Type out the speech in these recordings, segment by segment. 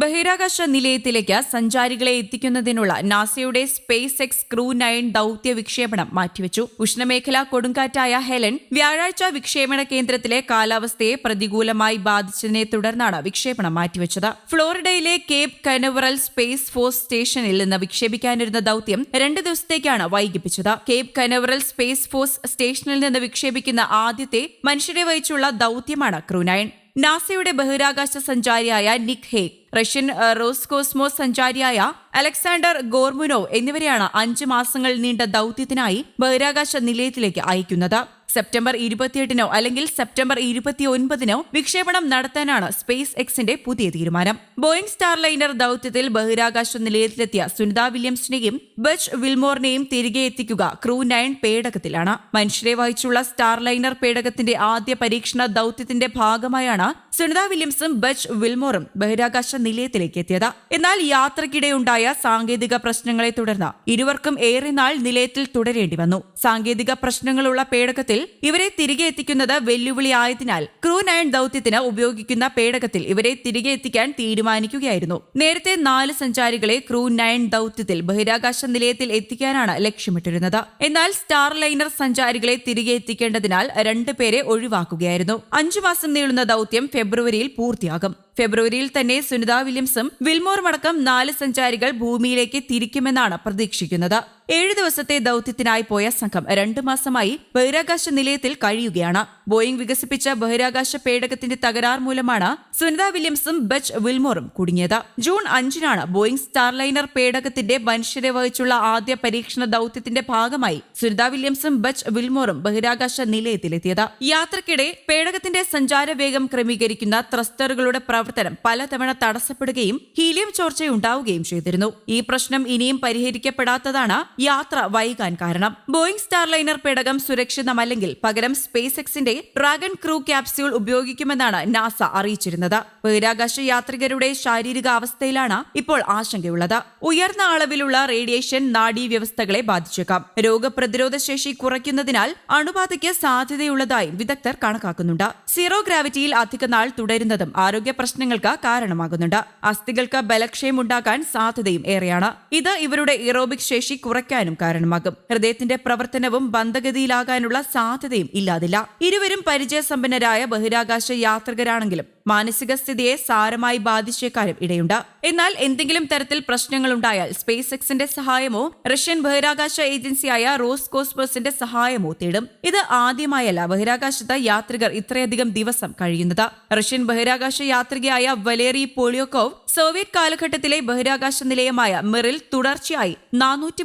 ബഹിരാകാശ നിലയത്തിലേക്ക് സഞ്ചാരികളെ എത്തിക്കുന്നതിനുള്ള നാസയുടെ സ്പേസ് എക്സ് ക്രൂ നയൻ ദൌത്യ വിക്ഷേപണം മാറ്റിവെച്ചു. ഉഷ്ണമേഖല കൊടുങ്കാറ്റായ ഹെലൻ വ്യാഴാഴ്ച വിക്ഷേപണ കേന്ദ്രത്തിലെ കാലാവസ്ഥയെ പ്രതികൂലമായി ബാധിച്ചതിനെ തുടർന്നാണ് വിക്ഷേപണം മാറ്റിവെച്ചത്. ഫ്ലോറിഡയിലെ കേപ് കനവറൽ സ്പേസ് ഫോഴ്സ് സ്റ്റേഷനിൽ നിന്ന് വിക്ഷേപിക്കാനിരുന്ന ദൌത്യം രണ്ട് ദിവസത്തേക്കാണ് വൈകിപ്പിച്ചത്. കേപ് കനവറൽ സ്പേസ് ഫോഴ്സ് സ്റ്റേഷനിൽ നിന്ന് വിക്ഷേപിക്കുന്ന ആദ്യത്തെ മനുഷ്യരെ വഹിച്ചുള്ള ദൌത്യമാണ് ക്രൂ നയൻ. നാസയുടെ ബഹിരാകാശ സഞ്ചാരിയായ നിക് ഹേഗ് റഷ്യൻ ഏഹ്, റോസ്കോസ്മോസ് സഞ്ചാരിയായ അലക്സാണ്ടർ ഗോർമുനോവ് എന്നിവരെയാണ് അഞ്ച് മാസങ്ങൾ നീണ്ട ദൌത്യത്തിനായി ബഹിരാകാശ നിലയത്തിലേക്ക് അയക്കുന്നത്. സെപ്റ്റംബർ ഇരുപത്തിയെട്ടിനോ അല്ലെങ്കിൽ സെപ്റ്റംബർ ഇരുപത്തിയൊൻപതിനോ വിക്ഷേപണം നടത്താനാണ് സ്പേസ് എക്സിന്റെ പുതിയ തീരുമാനം. ബോയിങ് സ്റ്റാർലൈനർ ദൌത്യത്തിൽ ബഹിരാകാശ നിലയത്തിലെത്തിയ സുനിത വില്യംസിനെയും ബച്ച് വിൽമോറിനെയും തിരികെ എത്തിക്കുക ക്രൂ നയൻ പേടകത്തിലാണ്. മനുഷ്യരെ വഹിച്ചുള്ള സ്റ്റാർലൈനർ പേടകത്തിന്റെ ആദ്യ പരീക്ഷണ ദൌത്യത്തിന്റെ ഭാഗമായാണ് സുനിത വില്യംസും ബച്ച് വിൽമോറും ബഹിരാകാശ നിലയത്തിലേക്ക് എത്തിയത്. എന്നാൽ യാത്രക്കിടെയുണ്ടായ സാങ്കേതിക പ്രശ്നങ്ങളെ തുടർന്ന് ഇരുവർക്കും ഏറെ നാൾ നിലയത്തിൽ തുടരേണ്ടി വന്നു. സാങ്കേതിക പ്രശ്നങ്ങളുള്ള പേടകത്തിൽ ഇവരെ തിരികെ എത്തിക്കുന്നത് വെല്ലുവിളിയായതിനാൽ ക്രൂ നയൻ ദൌത്യത്തിന് ഉപയോഗിക്കുന്ന പേടകത്തിൽ ഇവരെ തിരികെ എത്തിക്കാൻ തീരുമാനിക്കുകയായിരുന്നു. നേരത്തെ നാല് സഞ്ചാരികളെ ക്രൂ നയൻ ദൌത്യത്തിൽ ബഹിരാകാശ നിലയത്തിൽ എത്തിക്കാനാണ് ലക്ഷ്യമിട്ടിരുന്നത്. എന്നാൽ സ്റ്റാർ ലൈനർ സഞ്ചാരികളെ തിരികെ എത്തിക്കേണ്ടതിനാൽ രണ്ടുപേരെ ഒഴിവാക്കുകയായിരുന്നു. അഞ്ചു മാസം നീളുന്ന ദൌത്യം ഫെബ്രുവരിയിൽ പൂർത്തിയാകും. ഫെബ്രുവരിയിൽ തന്നെ സുനിത വില്യംസും വിൽമോറും അടക്കം നാല് സഞ്ചാരികൾ ഭൂമിയിലേക്ക് തിരിക്കുമെന്നാണ് പ്രതീക്ഷിക്കുന്നത്. ഏഴു ദിവസത്തെ ദൌത്യത്തിനായി പോയ സംഘം രണ്ടു മാസമായി ബഹിരാകാശ നിലയത്തിൽ കഴിയുകയാണ്. ബോയിംഗ് വികസിപ്പിച്ച ബഹിരാകാശ പേടകത്തിന്റെ തകരാർ മൂലമാണ് സുനിത വില്യംസും ബച്ച് വിൽമോറും കുടുങ്ങിയത്. ജൂൺ അഞ്ചിനാണ് ബോയിംഗ് സ്റ്റാർലൈനർ പേടകത്തിന്റെ മനുഷ്യരെ വഹിച്ചുള്ള ആദ്യ പരീക്ഷണ ദൌത്യത്തിന്റെ ഭാഗമായി സുനിത വില്യംസും ബച്ച് വിൽമോറും ബഹിരാകാശ നിലയത്തിലെത്തിയത്. യാത്രക്കിടെ പേടകത്തിന്റെ സഞ്ചാരവേഗം ക്രമീകരിക്കുന്ന ത്രസ്റ്ററുകളുടെ പ്രവർത്തനം പലതവണ തടസ്സപ്പെടുകയും ഹീലിയം ചോർച്ചയുണ്ടാവുകയും ചെയ്തിരുന്നു. ഈ പ്രശ്നം ഇനിയും പരിഹരിക്കപ്പെടാത്തതാണ് യാത്ര വൈകാൻ കാരണം. ബോയിംഗ് സ്റ്റാർലൈനർ പേടകം സുരക്ഷിതമല്ലെങ്കിൽ പകരം സ്പേസ് എക്സിന്റെ ഡ്രാഗൺ ക്രൂ ക്യാപ്സ്യൂൾ ഉപയോഗിക്കുമെന്നാണ് നാസ അറിയിച്ചിരുന്നത്. ബഹിരാകാശ യാത്രികരുടെ ശാരീരിക അവസ്ഥയിലാണ് ഇപ്പോൾ ആശങ്കയുള്ളത്. ഉയർന്ന അളവിലുള്ള റേഡിയേഷൻ നാഡീ വ്യവസ്ഥകളെ ബാധിച്ചേക്കാം. രോഗപ്രതിരോധ ശേഷി കുറയ്ക്കുന്നതിനാൽ അണുബാധയ്ക്ക് സാധ്യതയുള്ളതായും വിദഗ്ധർ കണക്കാക്കുന്നുണ്ട്. സീറോ ഗ്രാവിറ്റിയിൽ അധികനാൾ തുടരുന്നതും ആരോഗ്യ പ്രശ്നങ്ങൾക്ക് കാരണമാകുന്നുണ്ട്. അസ്ഥികൾക്ക് ബലക്ഷയം ഉണ്ടാക്കാൻ സാധ്യതയും ഏറെയാണ്. ഇത് ഇവരുടെ ഇറോബിക് ശേഷി കുറയ്ക്കാനും കാരണമാകും. ഹൃദയത്തിന്റെ പ്രവർത്തനവും ബന്ധഗതിയിലാകാനുള്ള സാധ്യതയും ഇല്ലാതില്ല. ഇരുവരും പരിചയസമ്പന്നരായ ബഹിരാകാശ യാത്രികരാണെങ്കിലും മാനസിക സ്ഥിതിയെ സാരമായി ബാധിച്ചേക്കാനും ഇടയുണ്ട്. എന്നാൽ എന്തെങ്കിലും തരത്തിൽ പ്രശ്നങ്ങളുണ്ടായാൽ സ്പേസ് എക്സിന്റെ സഹായമോ റഷ്യൻ ബഹിരാകാശ ഏജൻസിയായ റോസ് കോസ്മോസിന്റെ സഹായമോ തേടും. ഇത് ആദ്യമായല്ല ബഹിരാകാശത്ത് യാത്രികർ ഇത്രയധികം ദിവസം കഴിയുന്നത്. റഷ്യൻ ബഹിരാകാശ യാത്രികയായ വലേറി പോളിയോക്കോവ് സോവിയറ്റ് കാലഘട്ടത്തിലെ ബഹിരാകാശ നിലയമായ മെറിൽ തുടർച്ചയായി നാനൂറ്റി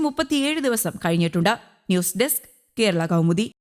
ദിവസം കഴിഞ്ഞിട്ടുണ്ട്. News desk Kerala Kaumudi.